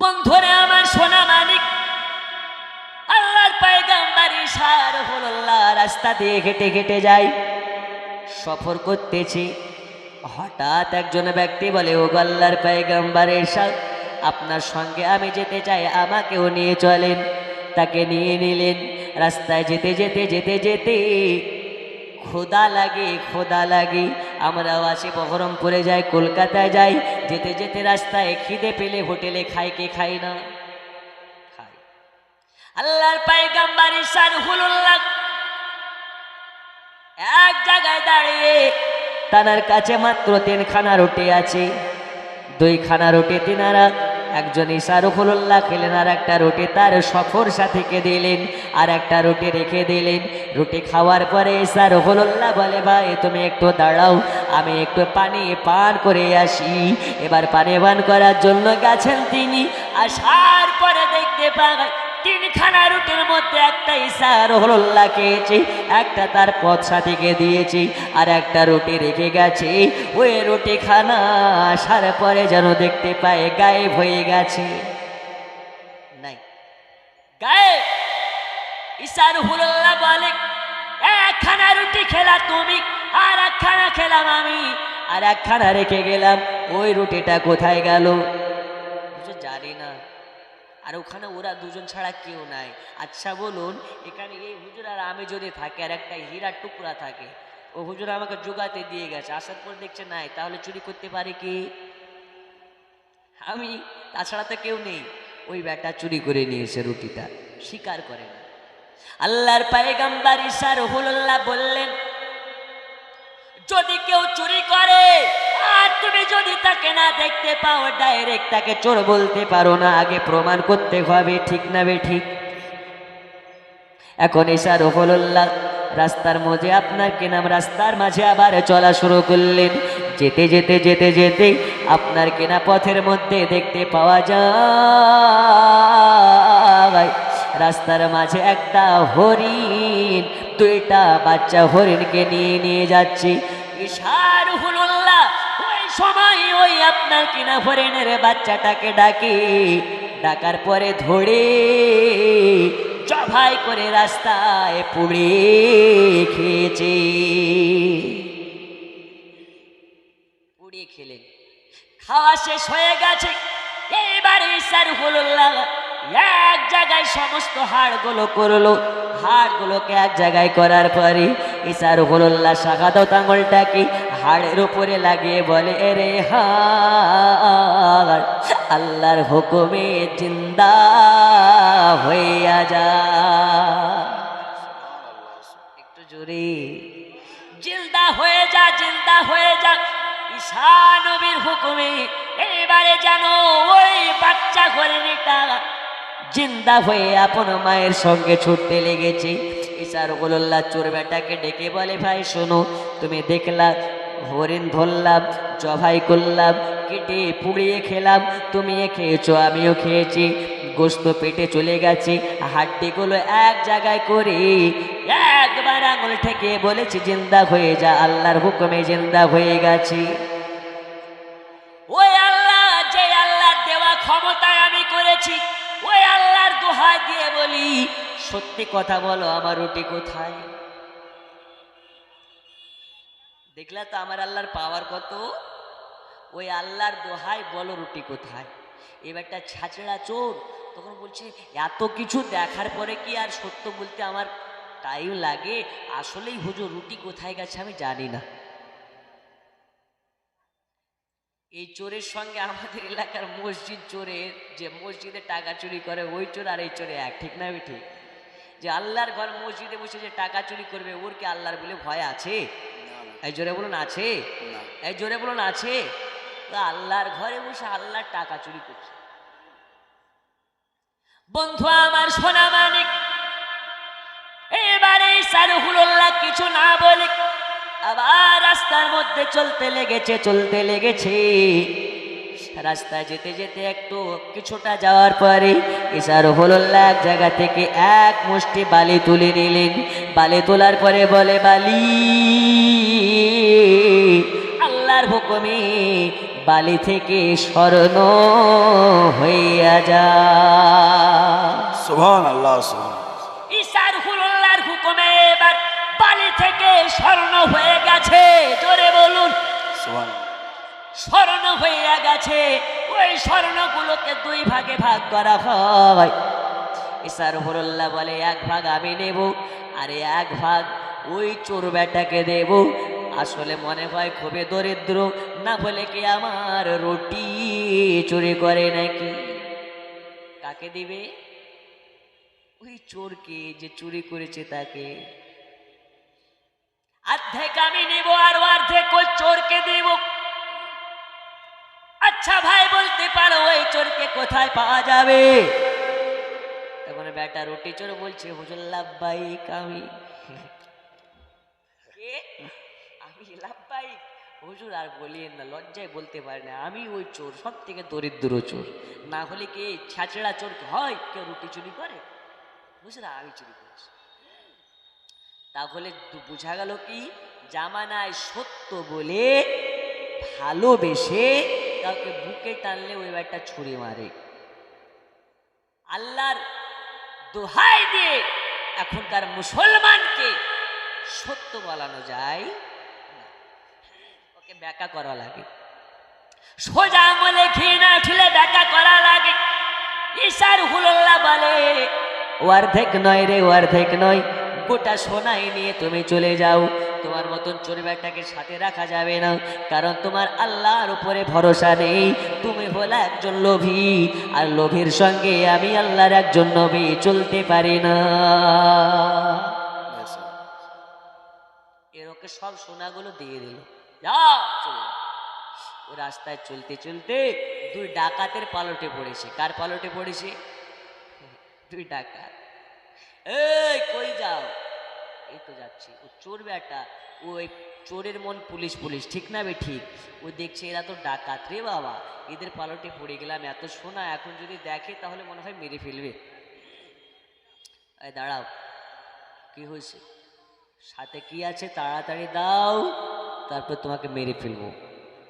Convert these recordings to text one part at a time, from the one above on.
বন্ধুরে আমার সোনা মানিক আল্লাহর পায়গাম্বার ইশার হল্লাহ রাস্তা দিয়ে হেঁটে হেঁটে যাই। সফর করতেছি, হঠাৎ একজন ব্যক্তি বলে ও আল্লাহর পায়গাম্বার ইরশাদ আপনার সঙ্গে আমি যেতে চাই, আমাকেও নিয়ে চলেন। তাকে নিয়ে নিলেন, রাস্তায় যেতে যেতে যেতে যেতে খোদা লাগে খোদা লাগে, আমরাও আসি বহরমপুরে যাই, কলকাতায় যাই। যেতে যেতে রাস্তায় খিদে পেলে হোটেলে খাই কে খাই না? খাই আল্লাহর পাইগাম্বার ইসার হুলুল্লাহ এক জায়গায় দাঁড়িয়ে তানার কাছে মাত্র তিনখানা রুটি আছে। দুইখানা রুটি তিনারা একজন ইসারুফুল্লাহ খেলেন আর একটা রুটি তার সফর সাথীকে দিলেন আর একটা রুটি রেখে দিলেন। রুটি খাওয়ার পরে ইসারুফুল্লাহ বলে, ভাই, তুমি একটু দাঁড়াও, আমি একটু পানি পান করে আসি। এবার পানি পান করার জন্য গেছেন তিনি। আসার পরে দেখতে পাই তিনখানা রুটির মধ্যে একটা ইসার হল্লা খেয়েছি, একটা তার পথ সাথীকে দিয়েছি, আর একটা রুটি রেখে গেছে। ওই রুটি খানা আসার পরে যেন দেখতে পায় গায়েব হয়ে গেছে। নাই। গায়ে ইসার হুল্লাহ বলে, একখানা রুটি খেলা তুমি, আর একখানা খেলাম আমি, আর একখানা রেখে গেলাম। ওই রুটিটা কোথায় গেল? জানি না। আর ওখানে ওরা দুজন ছাড়া কেউ নাই। আচ্ছা বলুন, এখানে এই হুজুর আর আমি যদি থাকে আর একটা হীরার টুকরা থাকে, ও হুজুর আমাকে জোগাতে দিয়ে গেছে, আসার পর দেখছে নাই, তাহলে চুরি করতে পারে কি? আমি, তাছাড়া তো কেউ নেই। ওই ব্যাটা চুরি করে নিয়েছে রুটিটা স্বীকার করে না। আল্লাহর পায়গাম্বার ইসার হুল্লাহ বললেন, যদি কেউ চুরি করে আর তুমি যদি তাকে না দেখতে পাও ডাইরেক্ট তাকে চোর বলতে পারো না। আগে প্রমাণ করতে হবে, ঠিক না বে ঠিক? এখন এসা রফল্লাহ রাস্তার মধ্যে আপনার কি নাম? রাস্তার মাঝে আবার চলা শুরু করলেন। যেতে যেতে যেতে যেতে আপনার কেনা পথের মধ্যে দেখতে পাওয়া যায়? রাস্তার মাঝে একটা হরিণ, দুইটা বাচ্চা হরিণকে নিয়ে নিয়ে যাচ্ছে। ইশারুহুল্লাহ ওই সময় ওই আপনার কিনা হরিণের বাচ্চাটাকে ডাকে। ডাকার পরে ধরে জভাই করে রাস্তায় পুড়ে খেয়েছে। পুড়িয়ে খেলেন। খাওয়া শেষ হয়ে গেছে। এইবারে ইসারুহুল্লাহ এক জায়গায় সমস্ত হাড়গুলো করল। হাড়গুলোকে এক জায়গায় করার পরে ইসার ইসারুহুল্লাহ শাখাদত আঙুলটাকে হাড়ের উপরে লাগিয়ে বলে রে হাড়, আল্লাহর হুকুমে জিন্দা হইয়া যা। একটু জোরে। জিন্দা হয়ে যা, জিন্দা হয়ে যা ঈশা নবীর হুকুমে এবারে যেন ওই বাচ্চা হরিণীটা জিন্দা হয়ে আপন মায়ের সঙ্গে ছুটতে লেগেছে। ঈশার গোল্লা চোর বেটাকে ডেকে বলে, ভাই, শোনো, তুমি দেখলা, হরিণ ধরলাম, জবাই করলাম, কেটে পুড়িয়ে খেলাম তুমি খেয়েছো, আমিও খেয়েছি, গোস্ত পেটে চলে গেছে, হাড্ডিগুলো এক জায়গায় করে, একবার আঙুল থেকে বলেছি, জিন্দা হয়ে যা, আল্লাহর হুকুমে জিন্দা হয়ে গেছে। সত্যি কথা বলো, আমার রুটি কোথায়? দেখলা তো আমার আল্লাহর পাওয়ার কত? ওই আল্লাহর দোহায় বলো রুটি কোথায়। এবারটা ছাচড়া চোর তখন বলছে, এত কিছু দেখার পরে কি আর সত্য বলতে আমার টাইম লাগে? আসলেই হুজুর রুটি কোথায় গেছে আমি জানি না। এই চোরের সঙ্গে আমাদের এলাকার মসজিদ চোরের যে মসজিদে টাকা চুরি করে, ওই চোর আর এই চোরে এক, ঠিক না ঠিক? যে আল্লাহর ঘর মসজিদে বসে যে টাকা চুরি করবে ওর কি আল্লাহর বলে ভয় আছে? এই জোরে বলুন আছে? এই জোরে বলুন আছে? আল্লাহর ঘরে বসে আল্লাহর টাকা চুরি করছে। বন্ধু আমার সোনা মানিক এবারে সারুহুল্লাহ কিছু না বলে আবার রাস্তার মধ্যে চলতে লেগেছে চলতে লেগেছে। রাস্তায় যেতে যেতে একটু কিছুটা যাওয়ার পরে ইসার হল্লাহ এক জায়গা থেকে এক মুষ্টি বালি তুলে নিলেন। বালি তোলার পরে বলে বালি আল্লাহর হুকুমে বালি থেকে স্বর্ণ হয়ে হইয়া যা। সুবহান আল্লাহ ঈশার হুল্লার হুকুমে এবার বালি থেকে স্বর্ণ হয়ে গেছে। জোরে বলুন। সুবহান স্বর্ণ হইয়া গেছে। ওই স্বর্ণগুলোকে দুই ভাগে ভাগ করা হয়। ইসার হরুল্লাহ বলে, এক ভাগ আমি নেব আর এক ভাগ ওই চোর বেটাকে দেব। আসলে মনে হয় খুবই দরিদ্র। না বলে কি আমার রুটি চুরি করে নাকি? কাকে দিবে? ওই চোরকে যে চুরি করেছে তাকে। অর্ধেক আমি নেব আর অর্ধেক ওই চোরকে দেব। বলতে পারো, ওই চোরকে কোথায় পাওয়া যাবে? তখন বেটা রুটি চোর বলছে হুজুর লাভবাইক আমি। আমি লাভবাইক হুজুর আর বলিয়েন না, লজ্জায় বলতে পারি না, আমি ওই চোর সব থেকে দরিদ্র চোর। না হলে কে ছাচড়া চোর হয়, কেউ রুটি চুরি করে? হুজুর, আমি চুরি করেছি। তাহলে বোঝা গেল কি? জামানায় সত্য বলে ভালোবেসে কাউকে বুকে টানলে ওই একটা ছুরি মারে। আল্লাহর দোহাই দিয়ে এখনকার মুসলমানকে সত্য বলানো যায় ওকে ব্যাকা করা লাগে। সোজা আমলে না উঠলে ব্যাকা করা লাগে। ঈশার হুল্লাহ বলে, অর্ধেক নয় রে, অর্ধেক নয়। গোটা সোনাই নিয়ে তুমি চলে যাও। তোমার মতন চোরবেটাকে সাথে রাখা যাবে না। কারণ তোমার আল্লাহর উপরে ভরসা নেই। তুমি হলে একজন লোভী আর লোভীর সঙ্গে আমি আল্লাহর একজন নবী চলতে পারি না। এর ওকে সব সোনাগুলো দিয়ে দিল। যা। ও রাস্তায় চলতে চলতে দুই ডাকাতের পালটে পড়েছে। কার পালটে পড়েছে? দুই ডাকাত। এই কই যাও? এই তো যাচ্ছি। ও চোর বেটা, ও ওই চোরের মন পুলিশ পুলিশ, ঠিক না বে ঠিক? ও দেখছে এরা তো ডাকাত রে বাবা। এদের পালটে পড়ে গেলাম, এত সোনা এখন যদি দেখে তাহলে মনে হয় মেরে ফেলবে। দাঁড়াও, কি হয়েছে? সাথে কি আছে তাড়াতাড়ি দাও, তারপর তোমাকে মেরে ফেলব।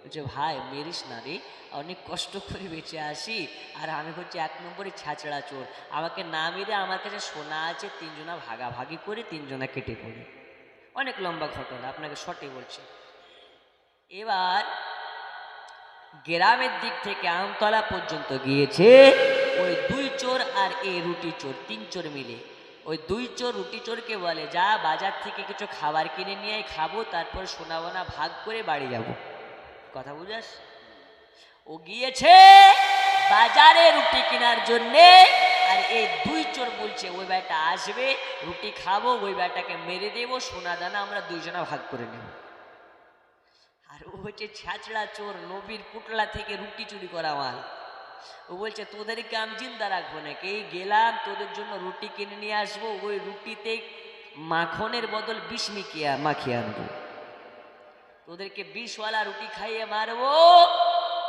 বলছে ভাই, মেরিস না রে, অনেক কষ্ট করে বেঁচে আসি, আর আমি হচ্ছে এক নম্বরে ছাচড়া চোর। আমাকে না মেরে আমার কাছে সোনা আছে, তিনজনা ভাগাভাগি করে তিনজনা কেটে পড়ি। অনেক লম্বা ঘটনা, আপনাকে শর্টে বলছি। এবার গ্রামের দিক থেকে আমতলা পর্যন্ত গিয়েছে ওই দুই চোর আর এই রুটি চোর, তিন চোর মিলে। ওই দুই চোর রুটি চোরকে বলে, যা বাজার থেকে কিছু খাবার কিনে নিয়ে খাব, তারপর সোনাবোনা ভাগ করে বাড়ি যাব। কথা বুঝাস? ও গিয়েছে বাজারে রুটি কেনার জন্যে, আর এই দুই চোর বলছে, ওই বেটা আসবে, রুটি খাব, ওই বেটাকে মেরে দেবো, সোনা দানা আমরা দুইজনা ভাগ করে নেব। আর ও হচ্ছে ছ্যাচড়া চোর, নবীর পুটলা থেকে রুটি চুরি করা মাল। ও বলছে, তোদেরকে আমি জিন্দা রাখব নাকি? এই গেলাম, তোদের জন্য রুটি কিনে নিয়ে আসব, ওই রুটিতে মাখনের বদল বিষ মিকিয়ে, মাখিয়ে আনব। তোদেরকে বিষওয়ালা রুটি খাইয়ে মারবো,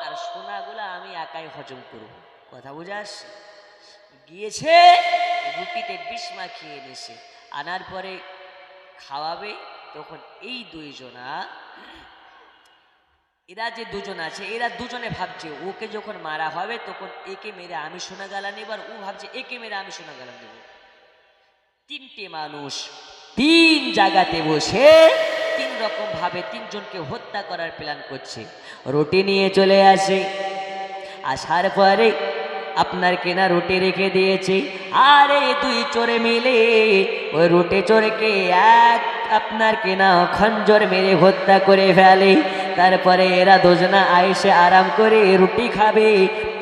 আর সোনাগুলো আমি একাই হজম করব। কথা বুঝাস গিয়েছে, রুটিতে বিষ মাখিয়ে এনেছে। আনার পরে খাওয়াবে, তখন এই দুইজনা, এরা যে দুজন আছে, এরা দুজনে ভাবছে, ওকে যখন মারা হবে, তখন একে মেরে আমি সোনা গালা নেব, আর ও ভাবছে, একে মেরে আমি সোনা গালা নেব। তিনটে মানুষ তিন জায়গাতে বসে তিন রকম ভাবে তিনজনকে হত্যা করার প্ল্যান করছে। রুটি নিয়ে চলে আসে। আসার পরে আপনার কেনা রুটি রেখে দিয়েছে। আরে দুই চোরে মিলে ওই রুটি চোরকে এক আপনার কেনা খঞ্জর মেরে হত্যা করে ফেলে। তারপরে এরা দোজনা আইসে আরাম করে রুটি খাবে।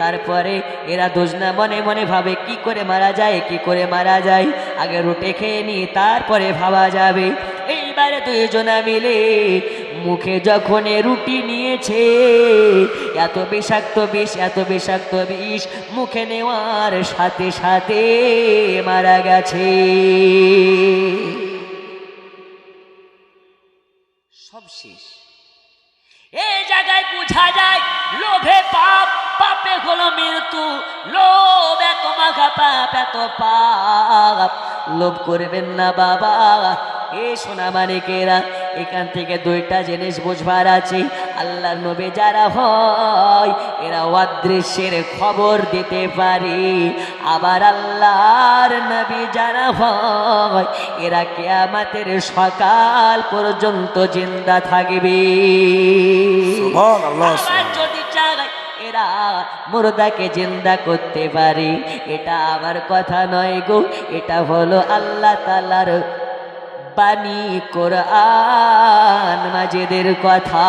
তারপরে এরা দোজনা মনে মনে ভাবে, কি করে মারা যায়, কি করে মারা যায়? আগে রুটি খেয়ে নি তারপরে ভাবা যাবে। এইবারে দুইজনা মিলে মুখে যখন রুটি নিয়েছে, এত বিষাক্ত বিষ, এত বিষাক্ত বিষ মুখে নেওয়ার সাথে সাথে মারা গেছে। সব শেষ। এই জায়গায় বোঝা যায়, লোভে পাপ, পাপে হলো মৃত্যু, লোভ এত মাঘা পাপ, এত পাপ। লোভ করবেন না বাবা এ সোনা মানিকেরা এখান থেকে দুইটা জিনিস বুঝবার আছে। আল্লাহ নবী যারা হয় এরা অদৃশ্যের খবর দিতে পারে। আবার আল্লাহর নবী যারা হয় এরা কেয়ামাতের সকাল পর্যন্ত জিন্দা থাকবে। যদি চায় এরা মুর্দাকে জিন্দা করতে পারে। এটা আমার কথা নয় গো এটা হলো আল্লাহ তালার বাণী কোরআন মাজিদের কথা।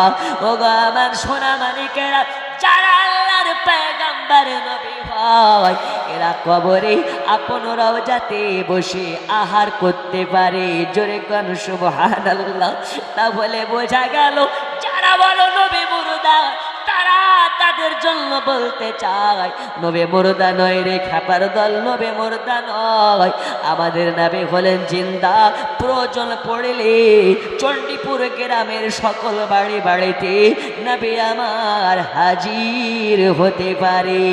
ও গো আমার সোনা মানিকেরা যারা আল্লাহর পেগাম্বার নবী হয়, এরা কবরে আপনারাও যাতে বসে আহার করতে পারে। জোরে গান সুবহানাল্লাহ। তাহলে বোঝা গেল, যারা বলো নবী বলতে চাই, নবে মুর্দা নয় রে খাপার দল, নবে মুর্দা নয়। আমাদের নামে হলেন জিন্দা, প্রয়োজন পড়লে চণ্ডীপুর গ্রামের সকল বাড়ি বাড়িতে নবে আমার হাজির হতে পারে।